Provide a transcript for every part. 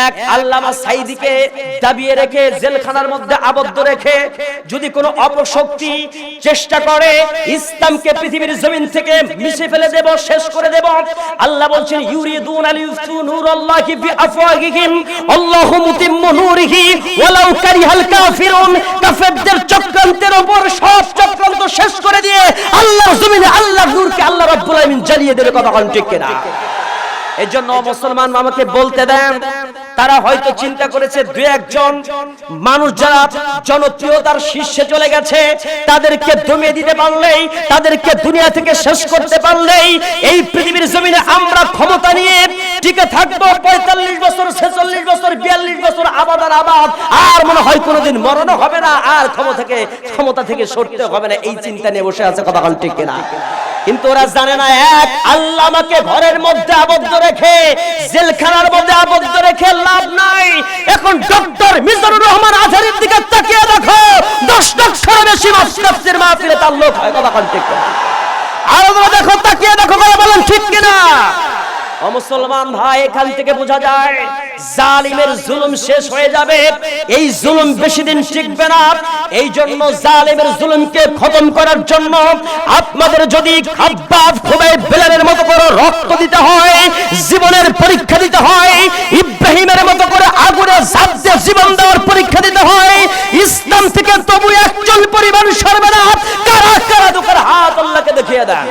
এক আল্লামা সাইদিকে দাবিয়ে রেখে জেলখানার মধ্যে আবদ্ধ রেখে যদি কোনো অপশক্তি চেষ্টা করে ইসলামকে পৃথিবীর জমিন থেকে মিশে ফেলে দেব শেষ করে দেব। আল্লাহ বলছেন ইউরিদুন আল ইউফতু নূরাল্লাহি বিআফওয়াহিহিম আল্লাহু মুতিম্মু নূরিহি ওয়ালাউ কারিহাল কাফিরুন কাফেরদের চক্রান্তের উপর সব চক্রান্ত শেষ করে দিয়ে আল্লাহর জমিনে আল্লাহর নূরকে আল্লাহ রাব্বুল আলামিন জ্বালিয়ে দেবে কথা কোন ঠিক কিনা? এই জন্য মুসলমান আমাকে বলতে দেন তারা হয়তো চিন্তা করেছে দু একজন মানুষ যারা জনপ্রিয়তার শীর্ষে চলে গেছে তাদেরকে দমিয়ে দিতে পারলেই তাদেরকে দুনিয়া থেকে শেষ করতে পারলেই এই পৃথিবীর জমিনে আমরা ক্ষমতা নিয়ে টিকে থাকব পঁয়তাল্লিশ বছর ছেচল্লিশ বছর বিয়াল্লিশ বছর আবাদ আর আবাদ আর মনে হয় কোনোদিন মরণও হবে না আর ক্ষমতা থেকে ক্ষমতা থেকে সরতে হবে না এই চিন্তা নিয়ে বসে আছে কথা ঠিক কিনা? কিন্তু ওরা জানে না এক, আল্লাহ আমাকে ঘরের মধ্যে আবদ্ধ রেখে, জেলখানার মধ্যে আবদ্ধ রেখে লাভ নাই। এখন ডক্টর মিজানুর রহমান আজহারের দিকে তাকিয়ে দেখো, দশ লক্ষের বেশি মাস্টাফসির মাহফিলে তার লোক হয় কথা ঠিক আর দেখো, তাকিয়ে দেখো বলে বলেন, ঠিক কিনা? মুসলমান ভাই, এখান থেকে বোঝা যায় জালিমের জুলুম শেষ হয়ে যাবে। এই জুলুম বেশি দিন টিকবে না। এই জন্য জালিমের জুলুমকে খতম করার জন্য আপনাদের যদি খাব্বাব খুবই বেলালের মতো করে রক্ত দিতে হয়, জীবনের পরীক্ষা দিতে হয়, ইব্রাহিমের মতো করে আগুনে ঝাঁপ দিয়ে জীবন দেওয়ার পরীক্ষা দিতে হয়, ইসলাম থেকে তবু একজন পরিবার সরবে না। কারা কারা দুঃখের হাত আল্লাহকে দেখিয়ে দেয়?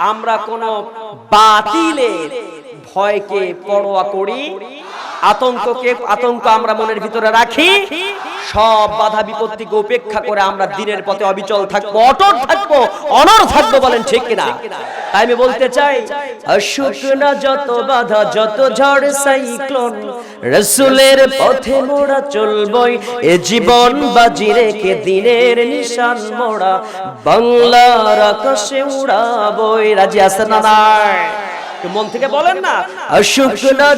আমরা কোন বাতিলের ভয়কে পরোয়া করি, আতঙ্ককে আতঙ্ক আমরা মনের ভিতরে রাখি, সব বাধা বিপত্তিকে উপেক্ষা করে আমরা দিনের পথে অবিচল থাকব, অটল থাকব, অনর থাকব বলেন ঠিক কিনা? তাই আমি বলতে চাই, অসুখ না যত বাধা, যত ঝড় সাইক্লোন, রসুলের পথে মোড়া চলবই, এ জীবন বাজি রেখে দিনের নিশান মোড়া, বাংলার আকাশে উড়াবই। রাজি আছে না মন থেকে বলেন না। অসুখ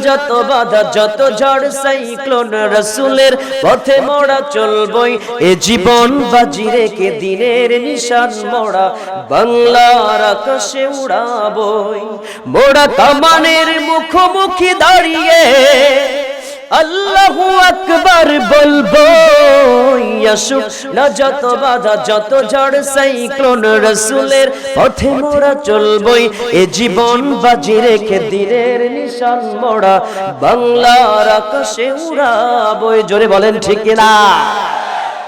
যত বাধা, যত ঝড়, সাইক্লোন রসুলের পথে মোড়া চলবই। এ জীবন বাজি রেখে দিনের নিশান মোড়া, বাংলার আকাশে উড়াবই। মোড়া কামানের মুখোমুখি দাঁড়িয়ে আল্লাহু আকবার বলব, ইয়াসু না যত বাধা যত ঝড় সাইক্লোন রসুলের পথে মোরা চলবই, এ জীবন বাজি রেখে দিনের নিশান মোড়া, বাংলার আকাশে উড়াবই। জোরে বলেন ঠিক না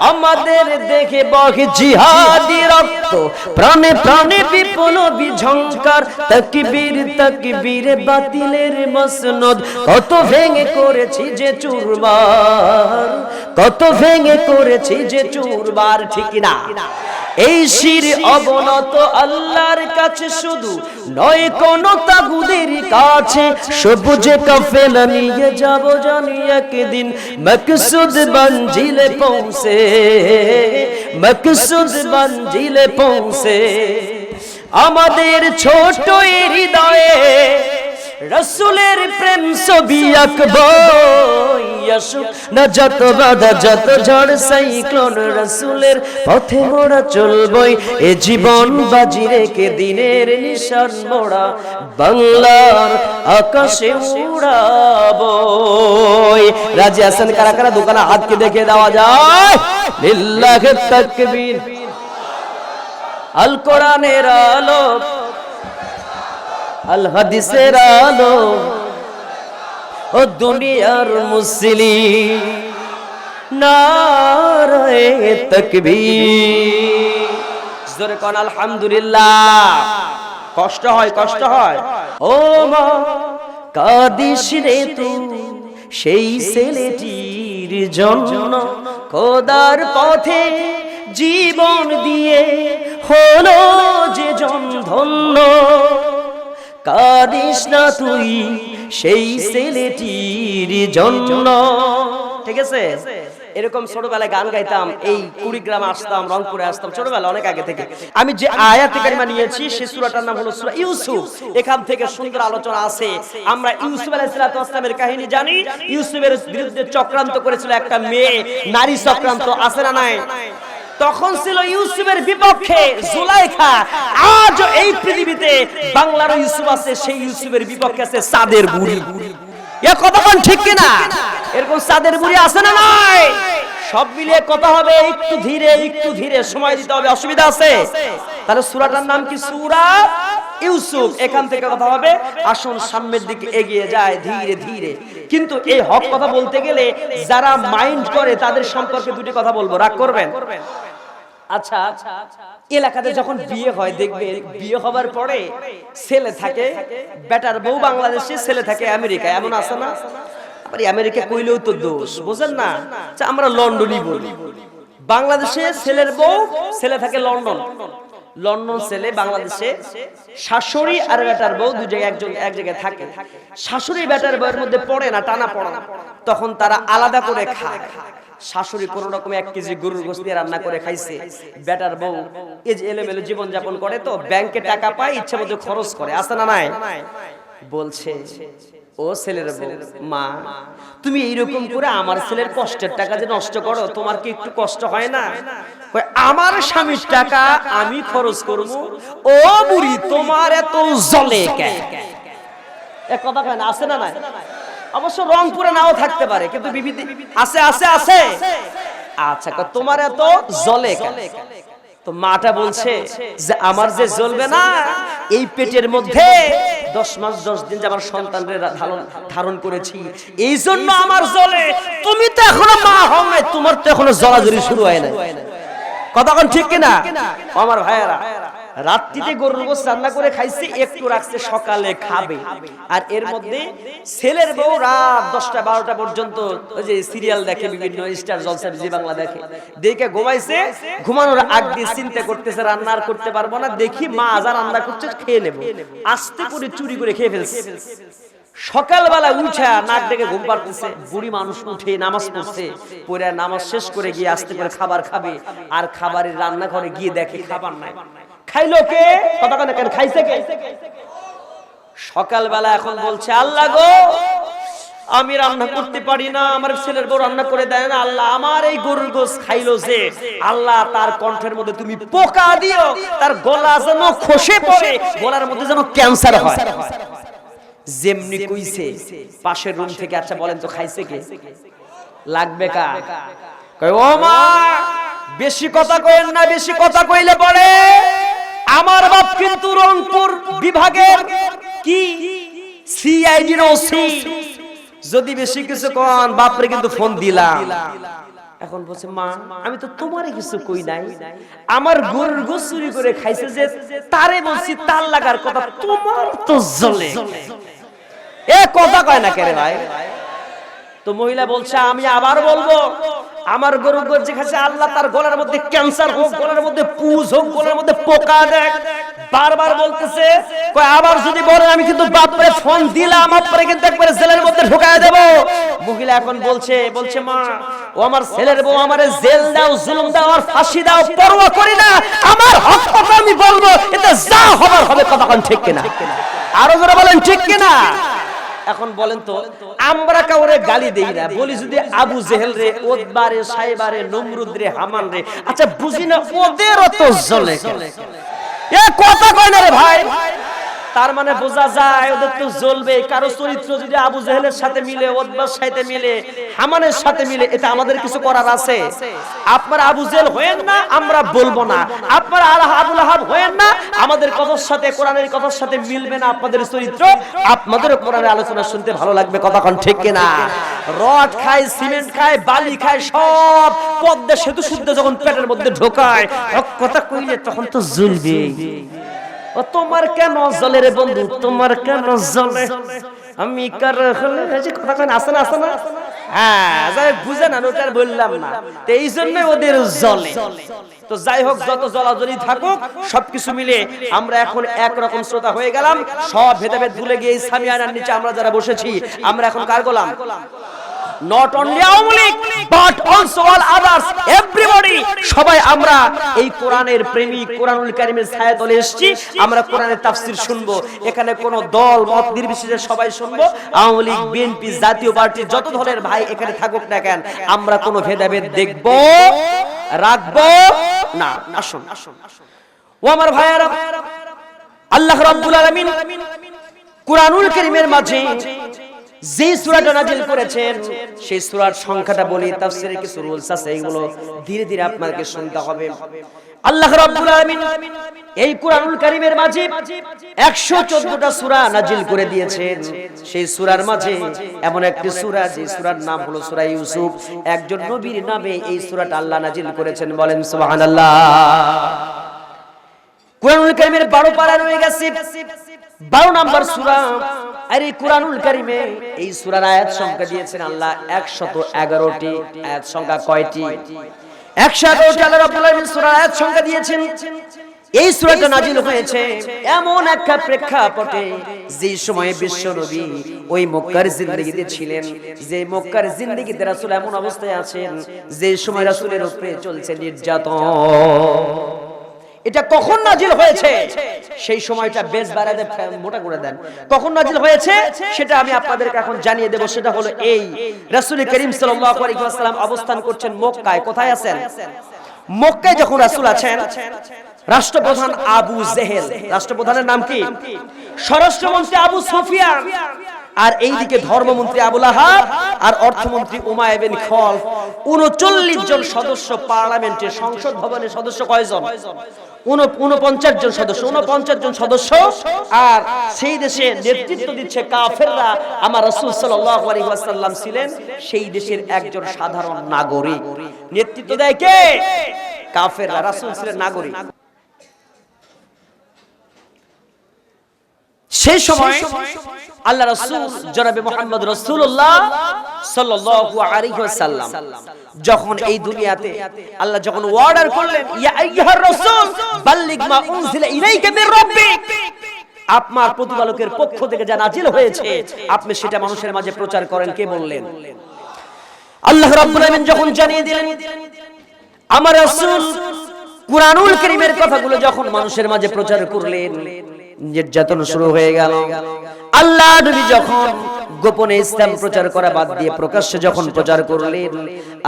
আমাদের দেখে বহি জিহাদি রক্ত। প্রাণে প্রাণে বিপুল বিঝঙ্কার তকবীর তকবীর বাতিলের মসনদ। কত ভেঙে করেছি যে চুরবার কত ভেঙে করেছি যে চুরবার ঠিক না এই শির অবনত আল্লাহর কাছে শুধু নয়, কোন তাগুদের কাছে সবুজে কাফেলা নিয়ে যাব জানি একদিন মকসুদ মঞ্জিলে পৌঁছে, মকসুদ মঞ্জিলে পৌঁছে। আমাদের ছোট হৃদয়ে রসুলের প্রেম ছবি আঁকবো না যত বাধা যত ঝড় সাইক্লোন, রসুলের পথে মোড়া চলবই, এ জীবন বাজি রেখে দিনের নিশান মোড়া, বাংলার আকাশে উড়াবো রাজি হাসান কারা কারা? দোকানে হাতকে দেখে দেওয়া যায়। লিল্লাহ তাকবীর। আল কোরআনের আলো আল হাদিসের আলো ও দুনিয়ার মুসলিম, নারায়ে তাকবীর। জোরে কোন, আলহামদুলিল্লাহ। কষ্ট হয় কষ্ট হয়। ও মা, কাদিস রে তুই সেই ছেলেটির জন্য খোদার পথে জীবন দিয়ে হলো যে জন ধন্য। কাদিস না তুই সেই ছেলেটির জন্য। ঠিক আছে? এরকম ছোটবেলায় গান গাইতাম, এই কুড়িগ্রামে আসতাম, রংপুরে আসতাম, ছোটবেলা, অনেক আগে থেকে। আমি যে আয়াত নিয়েছি, সে নাম হলো ইউসুফ। এখান থেকে সুন্দর আলোচনা আছে। আমরা ইউসুফ আলাইহিস সালামের কাহিনী জানি। ইউসুফের বিরুদ্ধে চক্রান্ত করেছিল একটা মেয়ে, নারী চক্রান্ত আছে না নাই? তখন ছিল ইউসুফের বিপক্ষে জুলাইখা। আজ এই পৃথিবীতে বাংলার ইউসুফ আছে, সেই ইউসুফের বিপক্ষে আছে সাদের বুড়ি। এ কথা ঠিক কিনা? এরকম সাদের বুড়ি আছে না নাই? সব মিলিয়ে কথা হবে, একটু ধীরে একটু ধীরে সময় দিতে হবে, অসুবিধা আছে? তাহলে সূরাটার নাম কি? সূরা ইউসুফ। এখান থেকে কথা হবে, আসুন সামনের দিকে এগিয়ে যায়, ধীরে ধীরে। কিন্তু এই হক কথা বলতে গেলে যারা মাইন্ড করে তাদের সম্পর্কে দুটি কথা বলব। রাগ করবেন? আচ্ছা এলাকাতে যখন বিয়ে হয় দেখবে বিয়ে হবার পরে ছেলে থাকে বেটার বউ বাংলাদেশে ছেলে থাকে আমেরিকায়। এমন আছে না? আবার আমেরিকা কইলেও তো দোষ বুঝেন না? আচ্ছা, আমরা লন্ডনই বলি। বাংলাদেশে ছেলের বউ ছেলে থাকে লন্ডন। লন্ডন ছেলে বাংলাদেশে শাশুড়ি আর বেটার বউ দুই জায়গায় একজন এক জায়গায় থাকে। শাশুড়ি বেটার বউয়ের মধ্যে পড়ে না টানা পড়ে। না তখন তারা আলাদা করে খায়। শাশুড়ি কোন রকম এক কেজি গরুর গোস্ত দিয়ে রান্না করে খাইছে। বেটার বউ এই যে এলোমেলো জীবন যাপন করে তো ব্যাংকে টাকা পায় ইচ্ছে মতো খরচ করে। আছে না নাই? বলছে ও ছেলের বউ মা তুমি এইরকম করে আমার ছেলের কষ্টের টাকা যে নষ্ট করো তোমার কি একটু কষ্ট হয় না? আমার স্বামীর টাকা আমি খরচ করব। ও বুড়ি তোমার এত জলে কথা কেন আছে না নাই? অবশ্য রংপুরে নাও থাকতে পারে, কিন্তু বিবিধি আছে আছে আছে। আচ্ছা তোমার এত জলে তো মাটা বলছে যে আমার যে জ্বলবে না, এই পেটের মধ্যে দশ মাস, দশ দিন যে আমার সন্তানদের ধারণ করেছি, এই জন্য আমার জ্বলে তুমি তো এখনও মা হও নাই, তোমার তো এখনও জ্বলাজ্বলি শুরু হয় না কতক্ষণ ঠিক কিনা? আমার ভাইয়েরা রাত্রিতে গরুর গোস রান্না করে খাইছে একটু রাখছে সকালে খাবে। আর এর মধ্যে ছেলের বউ রাত দশটা বারোটা পর্যন্ত ওই যে সিরিয়াল দেখে বিভিন্ন স্টার জলসা জি বাংলা দেখে। দেখে। ঘুমাইছে ঘুমানোর আগ দিয়ে চিন্তা করতেছে রান্না আর করতে পারব না। দেখি মা আজা রান্না করছে খেয়ে নেব। আস্তে করে চুরি করে খেয়ে ফেলছে। সকালবেলা উঠা নাক ডেকে ঘুম পাড়তেছে। বুড়ি মানুষ উঠে নামাজ পড়ছে। পরে নামাজ শেষ করে গিয়ে আস্তে করে খাবার খাবে। আর খাবারের রান্নাঘরে গিয়ে দেখে খাবার নাই খাইলো কে? কথা কেন কেন খাইছে কে? সকালবেলা এখন বলছে, আল্লাহ গো, আমি রান্না করতে পারি না, আমার ছেলের বউ রান্না করে দেয় না, আল্লাহ আমার এই গরুর গোস খাইলো যে, আল্লাহ তার কণ্ঠের মধ্যে তুমি পোকা দিও, তার গলা যেন খসে পড়ে, গলার মধ্যে যেন ক্যান্সার হয়। যেমনি কইছে, পাশের রুম থেকে আচ্ছা বলেন তো খাইছে কে? লাগবে কা? কয়, ও মা, বেশি কথা কইেন না, বেশি কথা কইলে পরে আমার বাপ কিন্তু রংপুর বিভাগের কি? সিআইডির ওসি যদি বেশি কিছু কন, বাপরে কিন্তু ফোন দিলাম। এখন বলছে, মা, আমি তো তোমারে কিছু কই নাই। আমার গরুর গোস চুরি করে খাইছে যে তারে বলছি, তার লাগার কথা তোমার তো জ্বলে। এ কথা কয় না কেরে ভাই? তো মহিলা বলছে, আমি আবার বলব। আমার গরু গোর যে খাচ্ছে আল্লাহ তার গলার মধ্যে ক্যান্সার হোক, গলার মধ্যে পুজ হোক, গলার মধ্যে পোকা দেখ। বারবার বলতেছে, কয়, আবার যদি বলে আমি কিন্তু বাপরে ফোন দিলাম আপরে কিন্তু একবারে জেলের মধ্যে ঢুকায় দেব। মহিলা এখন বলছে বলছে, মা, ও আমার ছেলের বউ আমারে জেল দাও, জুলুম দাও, আর ফাঁসি দাও, পরোয়া করি না। আমার হক কথা আমি বলব, এতে যা হবার হবে কথা ঠিক কিনা? আরও যারা বলেন, ঠিক কিনা? এখন বলেন তো আমরা কাউরে গালি দেই না। বলি যদি আবু জেহেল রে ওদবারে সাইবারে নমরুদ রে হামান রে আচ্ছা বুঝি না ওদেরও তো জ্বলে এ কথা কয় না রে ভাই। তার মানে বোঝা যায় ওদের তো জ্বলবে। কারও চরিত্র যদি আবু জেহেলের সাথে মিলে, ওদবার সাথে মিলে হামানের সাথে মিলে এটা আমাদের কিছু করার আছে। আপনারা আবু জেহেল হয়েন না, আমরা বলব না। আপনারা আল্লাহ আবুল আহাব হয়েন না, আমাদের কথার সাথে, কোরআনের কথার সাথে মিলবে না আপনাদের চরিত্র। আপনাদের কোরআনের আলোচনা শুনতে ভালো লাগবে, কথা কোন ঠিক কিনা? রড খায়, সিমেন্ট খায়, বালি খায়, সব পদ্মা সেতু শুদ্ধ যখন পেটের মধ্যে ঢোকায় কথা কইলে তখন তো জ্বলবে ও তোমার কেন জলে রে বন্ধু? তোমার কেন জলে? আমি কার হলে এই যে কথা কেন আসে না আসে না? হ্যাঁ বললাম তো এই জন্য ওদের তো যাই হোক থাকুক, সবকিছু মিলে আমরা এখন শ্রোতা হয়ে গেলাম। সব ভুলে গিয়ে নিচে আমরা যারা বসেছি, আমরা এখন কার গোলাম? Not only Awami League but also all others everybody সবাই আমরা এই কোরআনের প্রেমিক, কোরআনুল কারীমের ছায়াতলে এসেছি। আমরা কোরআনের তাফসীর শুনব। এখানে কোন দল, মত নির্বিশেষে সবাই শুনব। আওয়ামী লীগ, বিএনপি, জাতীয় পার্টি, যত ধরনের ভাই এখানে থাকুক না কেন, আমরা কোনো ভেদাভেদ দেখব, রাখব না। আসুন। ও আমার ভাইয়ারা, আল্লাহ রাব্বুল আলামিন কুরআনুল কারীমের মাঝে যে সূরাটা নাজিল করেছেন, সেই সূরার সংখ্যাটা বলি তাফসীরে কিছু রুলস আছে, এগুলো ধীরে ধীরে আপনাকে শুনতে হবে। আল্লাহ রাব্বুল আলামিন এই কুরআনুল কারীমের মাঝে 114টা সূরা নাজিল করে দিয়েছেন। সেই সূরার মাঝে এমন একটি সূরা, যে সূরার নাম হলো সূরা ইউসুফ। একজন নবীর নামে এই সূরাটা আল্লাহ নাজিল করেছেন, বলেন সুবহানাল্লাহ। কোরআনুল কারিমের বারো পারা রয়ে গেছে। বারো নাম্বার সুরা আর এই কোরআনুল কারিমে এই সুরার আয়াত সংখ্যা দিয়েছেন আল্লাহ একশত এগারোটি আয়াত সংখ্যা কয়টি? একশো এগারোটি আল্লাহ রাব্বুল আলামিন সুরার আয়াত সংখ্যা দিয়েছেন। এই সূরাটা নাজিল হয়েছে এমন একটা প্রেক্ষাপটে যে সময়ে বিশ্ব নবী ওই মক্কার জিন্দগিতে ছিলেন, যে মক্কার জিন্দগিতে রাসূল এমন অবস্থায় আছেন, যে সময় রাসূলের উপরে চলছে নির্যাতন। এটা কখন নাজিল হয়েছে? সেই সময়টা বেশ বাড়াতে মোটা করে দেন। কখন নাজিল হয়েছে? সেটা আমি আপনাদেরকে এখন জানিয়ে দেব। সেটা হলো এই। রাসূল করিম ওয়াসাল্লাম অবস্থান করছেন মক্কায়। কোথায় আছেন? মক্কায় যখন রাসূল আছেন, রাষ্ট্রপ্রধান আবু জেহেল। রাষ্ট্রপ্রধানের নাম কি? স্বরাষ্ট্রমন্ত্রী আবু সুফিয়ান। আর এইদিকে ধর্মমন্ত্রী আবুল আহাব আর অর্থমন্ত্রী উমায় বিন খলফ উনচল্লিশ জন সদস্য পার্লামেন্টের সংসদ ভবনের সদস্য কয়জন? উনপঞ্চাশ জন সদস্য। উনপঞ্চাশ জন সদস্য। আর সেই দেশে নেতৃত্ব দিচ্ছে কাফেররা। আমার রসুল ওয়াসাল্লাম ছিলেন সেই দেশের একজন সাধারণ নাগরিক। নেতৃত্ব দেয় কে? কাফেররা। রাসূল ছিলেন নাগরিক। সেই সময় আল্লাহ রাসূল জনাবে মুহাম্মদ রাসূলুল্লাহ সাল্লাল্লাহু আলাইহি ওয়াসাল্লাম যখন এই দুনিয়াতে আল্লাহ যখন অর্ডার করলেন ইয়া আইয়ুহার রাসূল বাল্লিগ মা উনজিলা ইলাইকা মির রাব্বিক আপনার প্রতিপালকের পক্ষ থেকে যা নাজিল হয়েছে আপনি সেটা মানুষের মাঝে প্রচার করেন কে বললেন? আল্লাহ রাব্বুল আলামিন যখন জানিয়ে দিলেন আমার রাসূল কুরআনুল কারীমের কথাগুলো যখন মানুষের মাঝে প্রচার করলেন নির্যাতন শুরু হয়ে গেল। আল্লাহ নবী যখন গোপনে ইসলাম প্রচার করা বাদ দিয়ে প্রকাশ্যে যখন প্রচার করলেন,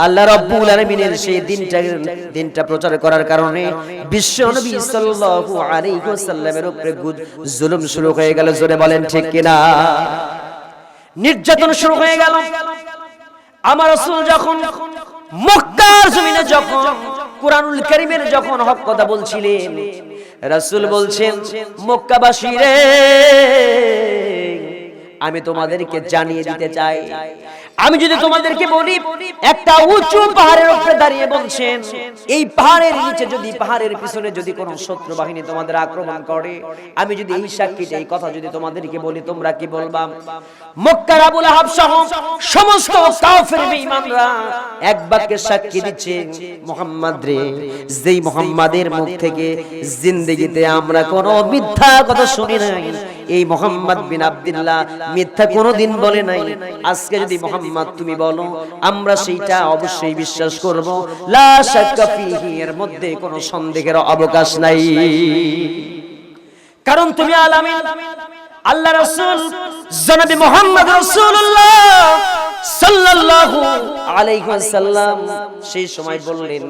আল্লাহ রাব্বুল আলামিনের সেই দিনটা দিনটা প্রচার করার কারণে বিশ্ব নবী সাল্লাল্লাহু আলাইহি ওয়াসাল্লামের উপরে জুলুম শুরু হয়ে গেল। জোরে বলেন ঠিক কিনা? নির্যাতন শুরু হয়ে গেল। আমার রাসূল যখন মক্কার জমিনে যখন কুরআনুল করিমের যখন হক কথা বলছিলেন, রাসূল বলছেন, মক্কাবাসী রে, আমি তোমাদেরকে জানিয়ে দিতে চাই আমি যদি তোমাদেরকে বলি, একটা উঁচু পাহাড়ের উপরে দাঁড়িয়ে বলছেন, এই পাহাড়ের নিচে যদি পাহাড়ের পিছনে যদি কোনো শত্রু বাহিনী তোমাদের আক্রমণ করে, আমি যদি এই সাক্ষীটা এই কথা যদি তোমাদেরকে বলি, তোমরা কি বলবা? মক্কার আবুল আহাব সহ সমস্ত কাফের বেঈমানরা এক বাক্যে সাক্ষী দিচ্ছে, মোহাম্মদ রে, যেই মোহাম্মদের মুখ থেকে জিন্দেগিতে আমরা কোনো মিথ্যা কথা শুনি নাই, এই মোহাম্মদ বিন আব্দুল্লাহ মিথ্যা কোনোদিন বলে নাই। আজকে যদি মোহাম্মদ তুমি বলো, আমরা সেইটা অবশ্যই বিশ্বাস করব। লা শাক্কা ফিহি, এর মধ্যে কোনো সন্দেহের অবকাশ নাই। কারণ তুমি আলামিন, আল্লাহ রাসূল, জনাবে মুহাম্মদ রাসূলুল্লাহ সাল্লাল্লাহু আলাইহি ওয়াসাল্লাম সেই সময় বললেন,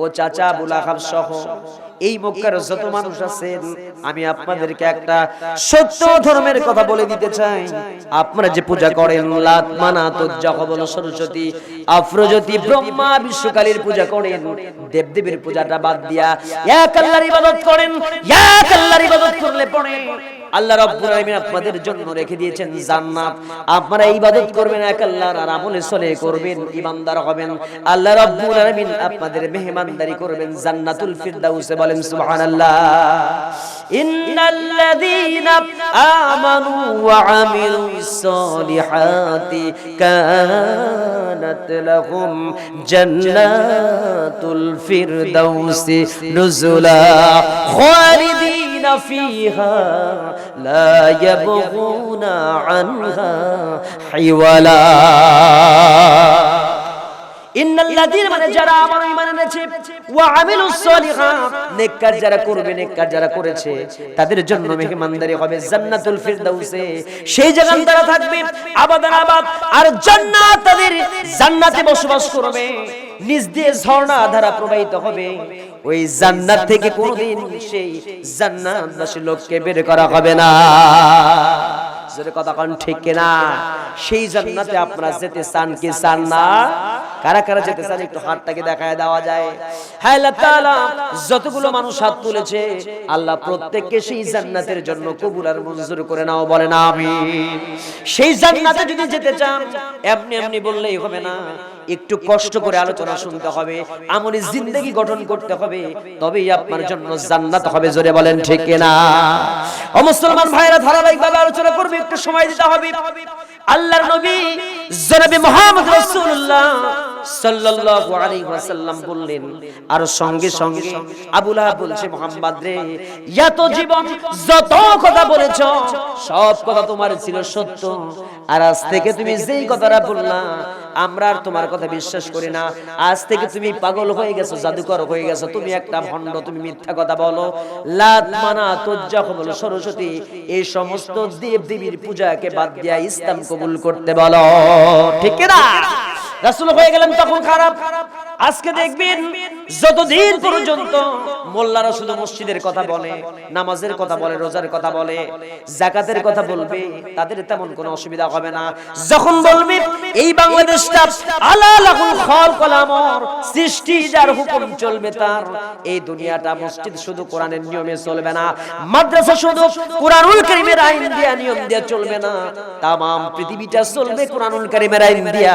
ও চাচা আবু লাহাব সহ এই মক্কার যত মানুষ আছেন আমি আপনাদেরকে একটা সত্য ধর্মের কথা বলে দিতে চাই। আপনারা যে পূজা করেন লাত মানাত জহবল সরস্বতী আফ্রজ্যোতি ব্রহ্মা বিশ্বকালীর পূজা করেন, দেবদেবীর পূজাটা বাদ দিয়া এক আল্লাহর ইবাদত করেন, এক আল্লাহর ইবাদত করলে পড়ে আল্লাহ রাব্বুল আলামিন আপনাদের জন্য রেখে দিয়েছেন জান্নাত। আপনারা ইবাদত করবেন এক আল্লাহর আর আমলে সলে করবেন ইমানদার হবেন। আল্লাহ রাব্বুল আলামিন আপনাদের মেহমানদারি করবেন, জান্নাতুল ফিরদাউসে বলেন, সুবহানাল্লাহ। ইন্নাল্লাযীনা আমানু ওয়া আমিলুস সালিহাতি কানাত لهم جنات الفردوس نزلا خالدين فيها لا يبغون عنها حولا. ইন্নাল্লাযীনা মানে যারা আমার ঈমান এনেছে, ওয়া আমিলুস সলিহাত নেককার যারা করবে, নেককার যারা করেছে, তাদের জন্য মেহমানদারি হবে জান্নাতুল ফিরদাউসে। সেই তারা থাকবে আর জান্নাত তাদের জান্নাতে বসবাস করবে। নিজ দিয়ে ঝর্ণা ধারা প্রবাহিত হবে। ওই জান্নাত থেকে কোনোদিন সেই লোককে বের করা হবে না। জোরে কথা কোন, ঠিক কিনা? সেই জান্নাতে আপনারা যেতে চান কি চান না? কারা কারা যেতে চান একটু হাতটাকে দেখায় দেওয়া যায়। হ্যাঁ তাআলা যতগুলো মানুষ হাত তুলেছে আল্লাহ প্রত্যেককে সেই জান্নাতের জন্য কবুল আর মঞ্জুর করে নাও বলেন আমিন। সেই জান্নাতে যদি যেতে চান এমনি এমনি বললেই হবে না। একটু কষ্ট করে আলোচনা শুনতে হবে আমলি জিন্দগি গঠন করতে হবে তবেই আপনার জন্য জান্নাত হবে জোরে বলেন ঠিক কিনা? ও মুসলমান ভাইরা ধারাবাহিকভাবে আলোচনা করবে একটু সময় দিতে হবে। আল্লাহর নবী জনাবে মুহাম্মদ রাসূলুল্লাহ সাল্লাল্লাহু আলাইহি ওয়াসাল্লাম বললেন, আর সঙ্গে সঙ্গে আবু লাহাব বলছে, মুহাম্মদ রে, এত জীবন যত কথা বলেছ, সব কথা তোমার ছিল সত্য। আর আজ থেকে তুমি যেই কথাটা বললা, আমরা আর তোমার কথা বিশ্বাস করি না। আজ থেকে তুমি পাগল হয়ে গেছো, জাদুকর হয়ে গেছো। তুমি একটা ভণ্ড, তুমি মিথ্যা কথা বলো। লাত মানা তোজ্জা কবল সরস্বতী, এই সমস্ত দেব দেবীর পূজাকে বাদ দিয়া ইসলাম কবুল করতে বলো। ঠিক না রাসূল হয়ে গেলেন তখন খারাপ। আজকে দেখবেন যতদিন পর্যন্ত মোল্লারা শুধু মসজিদের কথা বলে, নামাজের কথা বলে, রোজার কথা বলে জাকাতের কথা বলবে, তাদের তেমন কোনো অসুবিধা হবে না। যখন বলবে, এই বাংলাদেশটা আলা লাহুল খালকুল আমর, সৃষ্টি যার হুকুম চলবে তার, এই দুনিয়াটা মসজিদ শুধু কোরআনের নিয়মে চলবে না, মাদ্রাসা শুধু কোরআনুল কারীমের আইন দিয়া, নিয়ম দিয়া চলবে না, তামাম পৃথিবীটা চলবে কোরআনুল কারীমের আইন দিয়া,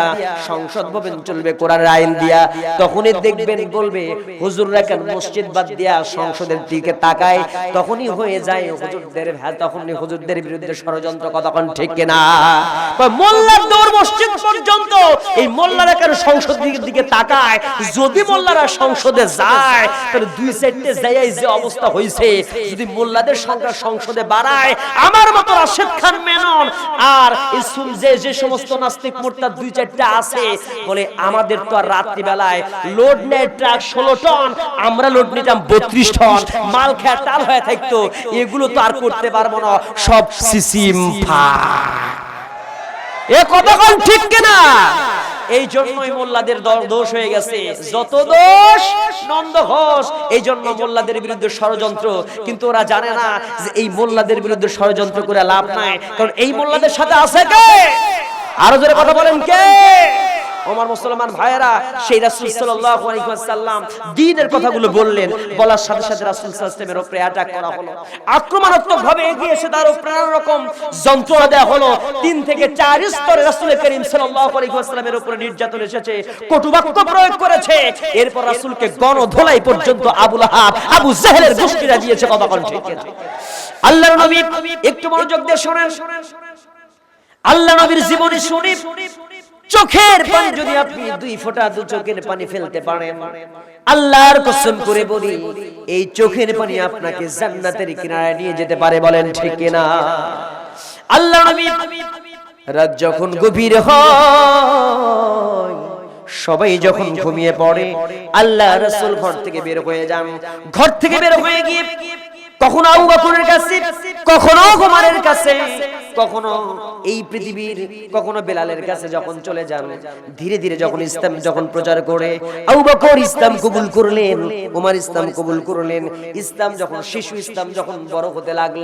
সংসদ ভবন চলবে কোরআনের আইন দিয়া। তখনই দেখবেন, বলবে হুজুররা কেন মসজিদ বাদ দিয়া সংসদের দিকে তাকায়? তখনই হয়ে যায় হুজুরদের ভ্যা- তখনই হুজুরদের বিরুদ্ধে ষড়যন্ত্র কতক্ষণ ঠিক কিনা? মোল্লার দৌড় মসজিদ পর্যন্ত, এই মোল্লারা কেন সংসদ দিকের দিকে তাকায়? যদি মোল্লারা সংসদে যায়, তাহলে দুই সাইডে যাই যে অবস্থা হয়েছে যদি মোল্লাদের সংখ্যা সংসদে বাড়ায়, আমার মতো রাশেদ খান মেনন, আর যে যে সমস্ত নাস্তিক মোর্তার দুই চারটা আছে, বলে আমাদের তো আর রাত্রি বেলায় লোড নেয় ট্রাক ষোলো টন, আমরা লোড নিতাম বত্রিশ টন, মাল খেয়া টাল হয়ে থাকতো। এগুলো তো আর করতে পারব না, সব সিসিম এ কতক্ষণ ঠিক কিনা? এই জন্যই মোল্লাদের দোষ হয়ে গেছে। যত দোষ, নন্দ ঘোষ, এই জন্য মোল্লাদের বিরুদ্ধে ষড়যন্ত্র। কিন্তু ওরা জানে না যে এই মোল্লাদের বিরুদ্ধে ষড়যন্ত্র করে লাভ নাই। কারণ এই মোল্লাদের সাথে আছে কে? আরও জোরে কথা বলেন কে? ওমর মুসলমান ভাইয়েরা, সেই রাসূল ওয়াসাল্লাম দ্বীনের কথাগুলো বললেন। বলার সাথে সাথে রাসূল সাল্লাল্লাহু আলাইহি ওয়াসাল্লামের উপরে অ্যাটাক করা হলো। আক্রমণাত্মক ভাবে এগিয়ে এসে তার উপরে নানা রকম যন্ত্রণা দেওয়া হলো। তিন থেকে চার স্তরে রাসূল করিম সাল্লাল্লাহু আলাইহি ওয়াসাল্লামের উপরে নির্যাতন এসেছে, কটুবাক্য প্রয়োগ করেছে। এরপর রাসূলকে গণধোলাই পর্যন্ত আবু লাহাব, আবু জাহেলের গোষ্ঠীরা দিয়েছে কথা কোন ঠিক কিনা? আল্লাহর নবী, একটু মনোযোগ দিয়ে শুনেন। আল্লাহ নবীর জীবনী শুনি। চোখের পানি যদি আপনি দুই ফোঁটা দু চোখের পানি ফেলতে পারেন। আল্লাহর কসম করে বলি এই চোখের পানি আপনাকে জান্নাতের কিনারায় নিয়ে যেতে পারে বলেন ঠিক না আল্লাহ নবী রাত যখন গভীর হয় সবাই যখন ঘুমিয়ে পড়ে আল্লাহ রাসূল ঘর থেকে বের হয়ে যান। ঘর থেকে বের হয়ে গিয়ে কখনো আবু বকরের কাছে কখনো ওমরের কাছে কখনো এই পৃথিবীর, কখনো বেলালের কাছে যখন চলে যান, ধীরে ধীরে যখন ইসলাম যখন প্রচার করে, আবু ইসলাম কবুল করলেন ওমর ইসলাম কবুল করলেন, ইসলাম যখন, শিশু ইসলাম যখন বড় হতে লাগল,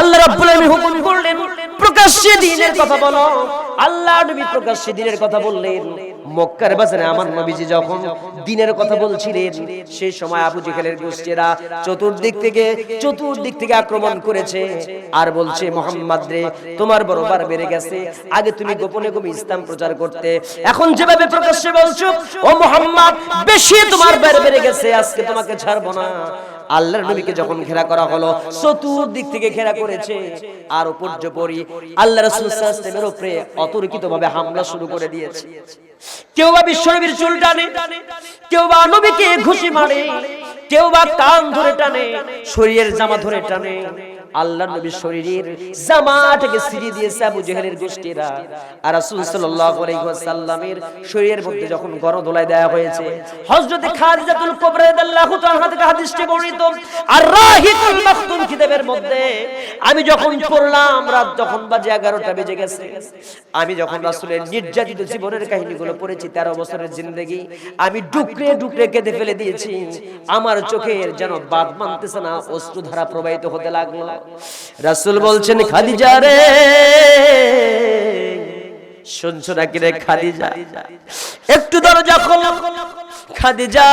আল্লাহ প্রকাশ্যে দ্বীনের কথা বলো, আল্লাহ প্রকাশ্যে দ্বীনের কথা বললেন মক্কার বাজারে আমার নবীজি যখন দ্বীনের কথা বলছিলেন সেই সময় আবু জেহেলের গোষ্ঠীরা চতুর্দিক থেকে চতুর্দিক থেকে আক্রমণ করেছে। আর বলছে মোহাম্মদ রে তোমার বড়বার বেড়ে গেছে। আগে তুমি গোপনে গোপনে ইসলাম প্রচার করতে। এখন যেভাবে প্রকাশ্যে বলছো ও মোহাম্মদ বেশি তোমার বেড়ে বেড়ে গেছে আজকে তোমাকে ছাড়বো না। আল্লাহর নবীকে যখন ঘেরা করা হলো, চতুর্দিক থেকে ঘেরা করেছে। আর উপর্যপরি আল্লাহ রাসূল সাল্লাল্লাহু উপরে অতর্কিতভাবে হামলা শুরু করে দিয়েছে। কেউ বা বিশ্বনবীর চুল টানে, কেউ বা নবীকে ঘুষি মারে, কেউ বা কান ধরে টানে, শরীরের জামা ধরে টানে। আল্লাহ নবীর শরীরের জামাটাকে ছিঁড়ে দিয়েছে আবু জেহেলের গোষ্ঠীরা। আর রাসূল সাল্লাল্লাহু আলাইহি ওয়াসাল্লামের শরীরের মধ্যে যখন গণদোলায় দেয়া হয়েছে, হযরতে খাদিজাতুল কুবরা রাদিয়াল্লাহু তাআলা থেকে হাদিসটি বর্ণিত, আর রাহিকুল মাখতুম কিতাবের মধ্যে আমি যখন পড়লাম, রাত যখন বাজে 11টা বেজে গেছে, আমি যখন রাসূলের নির্যাতিত জীবনের কাহিনীগুলো পড়েছি 13 বছরের জিন্দেগি, আমি ডুকরে ডুকরে কেঁদে ফেলে দিয়েছি। আমার চোখের যেন বাদ মানতেছে না, অশ্রুধারা প্রবাহিত হতে লাগল। রাসূল বলছেন খাদিজা রে। শুনছো নাকি রে খাদিজা? একটু দরজা খোলো। খাদিজা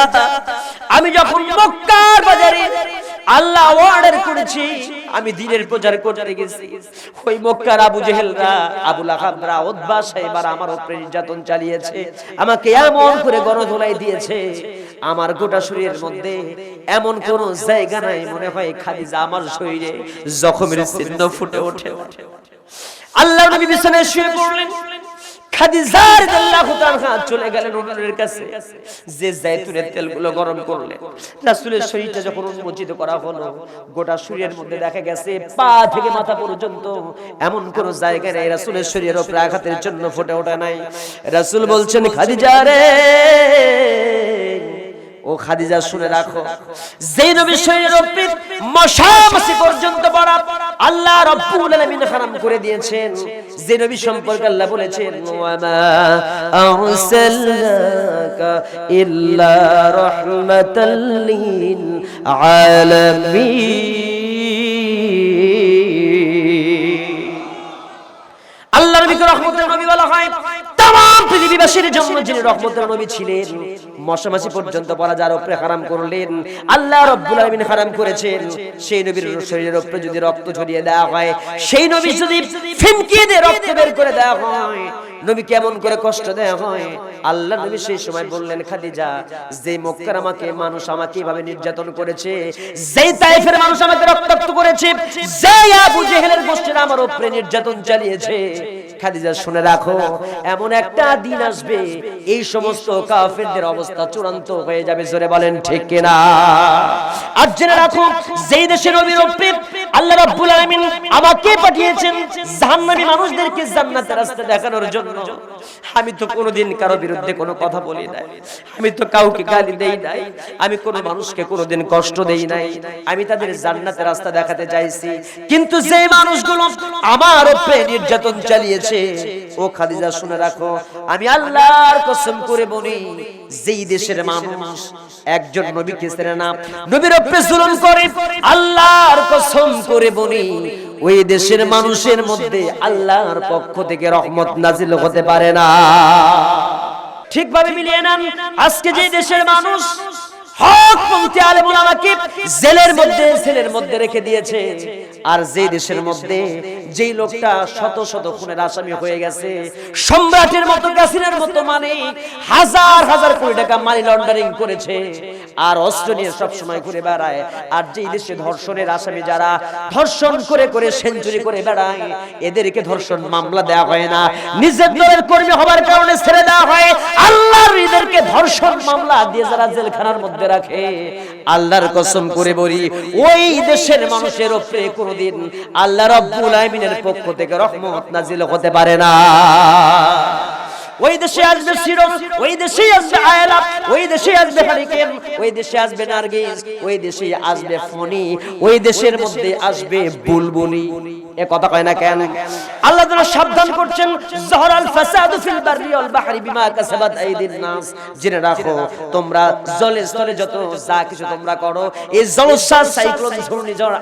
আমি যখন মক্কার বাজারে আল্লাহ অর্ডার করেছি, আমি দিনের প্রচার করতে গেছি। ওই মক্কার আবু জেহেলরা, আবু লাহাবরা উদ্বা সাহেবার আমার উপরে নির্যাতন চালিয়েছে, আমাকে এমন করে গণধোলাই দিয়েছে। আমার গোটা শরীরের মধ্যে এমন কোন জায়গা নাই, মনে হয় খাদিজা আমার শরীরে জখমের চিহ্ন ফুটে ওঠে। আল্লাহ নবী বিছানায় শুয়ে পড়লেন। খাদিজা রাদিয়াল্লাহু তাআলা চলে গেলেন উনুনের কাছে। যে জাইতুনের তেলগুলো গরম করলেন রাসূলের শরীরটা যখন উন্মোচিত করা হলো, গোটা শরীরের মধ্যে দেখা গেছে, পা থেকে মাথা পর্যন্ত এমন কোন জায়গা নেই, রাসূলের শরীরের উপরে আঘাতের জন্য ফুটে ওঠে নাই। রাসূল বলছেন, খাদিজা রে, ও খাদিজা, শুনে রাখো। যেই নবীর শরীরের উপরে মশামাছি পর্যন্ত পড়া আল্লাহ রাব্বুল আলামিন হারাম করে দিয়েছেন। যে নবী সম্পর্কে আল্লাহ বলেছেন রাহমাতাল আল্লাহ নবীকে রহমতের নবী বলা হয়। তাম পৃথিবীবাসীর জন্য যিনি রহমতের নবী ছিলেন মশামাছি পর্যন্ত পড়া যার উপরে হারাম করলেন। আল্লাহ রব্বুল আলামিন হারাম করেছেন। সেই নবীর শরীরের উপরে যদি রক্ত ঝরিয়ে দেওয়া হয়, সেই নবী যদি ফিনকিয়ে দিয়ে রক্ত বের করে দেওয়া হয়, নবী কেমন করে কষ্ট দেওয়া হয়? আল্লাহ নবী সেই সময় বললেন, খাদিজা যে মক্কার আমাকে মানুষ আমাকে এভাবে নির্যাতন করেছে, যেই তাইফের মানুষ আমাকে রক্তাক্ত করেছে, যেই আবু জেহেলের গোষ্ঠীরা আমার উপরে নির্যাতন চালিয়েছে খাদিজা শুনে রাখো, এমন একটা দিন আসবে, এই সমস্ত কাফেরদের অবস্থা চূড়ান্ত হয়ে যাবে, জোরে বলেন ঠিক কিনা? আর জেনে রাখো, যেই দেশের উপরে আল্লাহ রাব্বুল আলামিন আমাকে পাঠিয়েছেন জাহান্নামী মানুষদেরকে জান্নাতের রাস্তা দেখানোর জন্য। আমি তো কোনোদিন কারও বিরুদ্ধে কোনো কথা বলি নাই। আমি তো কাউকে গালি দেই নাই। আমি কোন মানুষকে কোনোদিন কষ্ট দেই নাই। আমি তাদের জান্নাতের রাস্তা দেখাতে চাইছি। কিন্তু যে মানুষগুলো আমার উপরে নির্যাতন চালিয়েছে ও খাদিজা শুনে রাখো আমি আল্লাহর কসম করে বলি যেই দেশের মানুষ একজন নবীকে চেনে না নবীর উপরে জুলুম করে আল্লাহর কসম করে বলি ওই দেশের মানুষের মধ্যে আল্লাহর পক্ষ থেকে রহমত নাজিল হতে পারে না। ঠিকভাবে মিলিয়ে নেন আজকে যে দেশের মানুষ হকপন্থী আলেম ওলামাকে জেলের মধ্যে জেলের মধ্যে রেখে দিয়েছে। আর যে দেশের মধ্যে যেই লোকটা শত শত খুনের আসামি হয়ে গেছে। সম্রাটের মতো কাসিনের মতো মানে হাজার হাজার কোটি টাকা মানি লন্ডারিং করেছে। আর অস্ত্র নিয়ে সব সময় ঘুরে বেড়ায়। আর যেই দেশে ধর্ষণের আসামি যারা ধর্ষণ করে করে সেঞ্চুরি করে বেড়ায়। এদেরকে ধর্ষণ মামলা দেওয়া হয় না। নিজের দলের কর্মী হওয়ার কারণে ছেড়ে দেওয়া হয়। আল্লাহর এদেরকে ধর্ষণ মামলা দিয়ে যারা জেলখানার মধ্যে রাখে আল্লাহর কসম করে বলি ওই দেশের মানুষের উপরে কোনোদিন আল্লাহ রাব্বুল আলামিনের পক্ষ থেকে রহমত নাজিল হতে পারে না। ওই দেশে আসবে সিরম ওই দেশে আসবে আয়লা ওই দেশে আসবে হারিকেন ওই দেশে আসবে নার্গিস ওই দেশে আসবে ফনি ওই দেশের মধ্যে আসবে বুলবুলি। কথা কয় না কেন? আল্লাহ সাবধান করছেন ফাসাদু ফিল বাররি ওয়াল বাহরি বিমা কাসাবাত আইদিন নাস। জেনে রাখো, তোমরা জলে স্থলে যত যা কিছু তোমরা করো, এই জলসার সাইক্লোন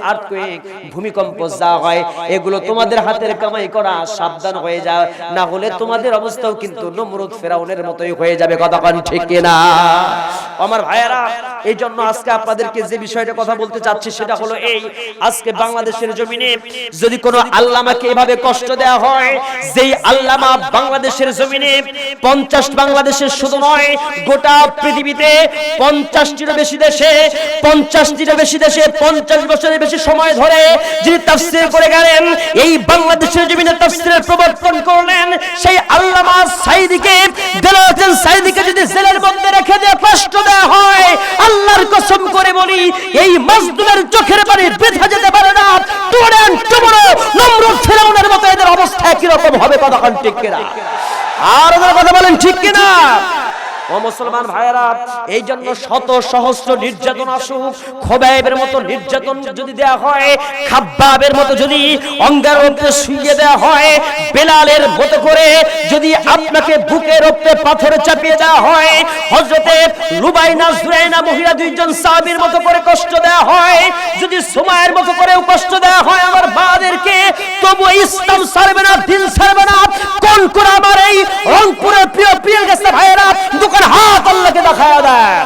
আর্থকোয়েক ভূমিকম্প যা হয়, এগুলো তোমাদের হাতের কামাই করা সাবধান হয়ে যাও। না হলে তোমাদের অবস্থাও কিন্তু নমরুদ ফেরাউনের মতোই হয়ে যাবে, কথা কন ঠিক কিনা আমার ভাইয়েরা এই জন্য আজকে আপনাদেরকে যে বিষয়টা কথা বলতে চাচ্ছি, সেটা হলো এই, আজকে বাংলাদেশের জমিনে যদি কোনো আল্লামাকে এভাবে কষ্ট দেওয়া হয় যেই আল্লামা বাংলাদেশের জমিনে পঞ্চাশ বাংলাদেশের শুধু নয় গোটা পৃথিবীতে পঞ্চাশটিরও বেশি দেশে পঞ্চাশটিরও বেশি দেশে পঞ্চাশ বছরের বেশি সময় ধরে যিনি তাফসির করে গেলেন এই বাংলাদেশের জমিনে তাফসিরের প্রবর্তন করলেন সেই আল্লামা সাইদিকে দেলাওয়াতেন সাইদিকে যদি জেলের মধ্যে রেখে দিয়ে কষ্ট দেয়া হয় আল্লাহর কসম করে, এই মজদুরের চোখের পানি বেঁধা যেতে পারে না। তোরে নমরুদ ফেরাউনের মতো এদের অবস্থা কি রকম হবে কতক্ষণ ঠিক কিনা? আর ওদের কথা বলেন ঠিক কিনা? ও মুসলমান ভাইয়েরা এই জন্য শত সহস্র নির্যাতন আসুক, খোবাইবের মতো নির্যাতন যদি হয়, খাব্বাবের মতো যদি অঙ্গার হয়, বেলালের মতো করে যদি আপনাকে পাথরে চাপিয়ে দেওয়া হয় মহিলা দুইজন মতো করে কষ্ট হয়, যদি সময়ের মতো কষ্ট হয়, আমার বাবাদেরকে, তবু ইসলাম না না, কোন আমার এই রংপুরের প্রিয় প্রিয় গেছে ভাইয়েরা, দোকান হাত আল্লাহকে দেখায় দেয়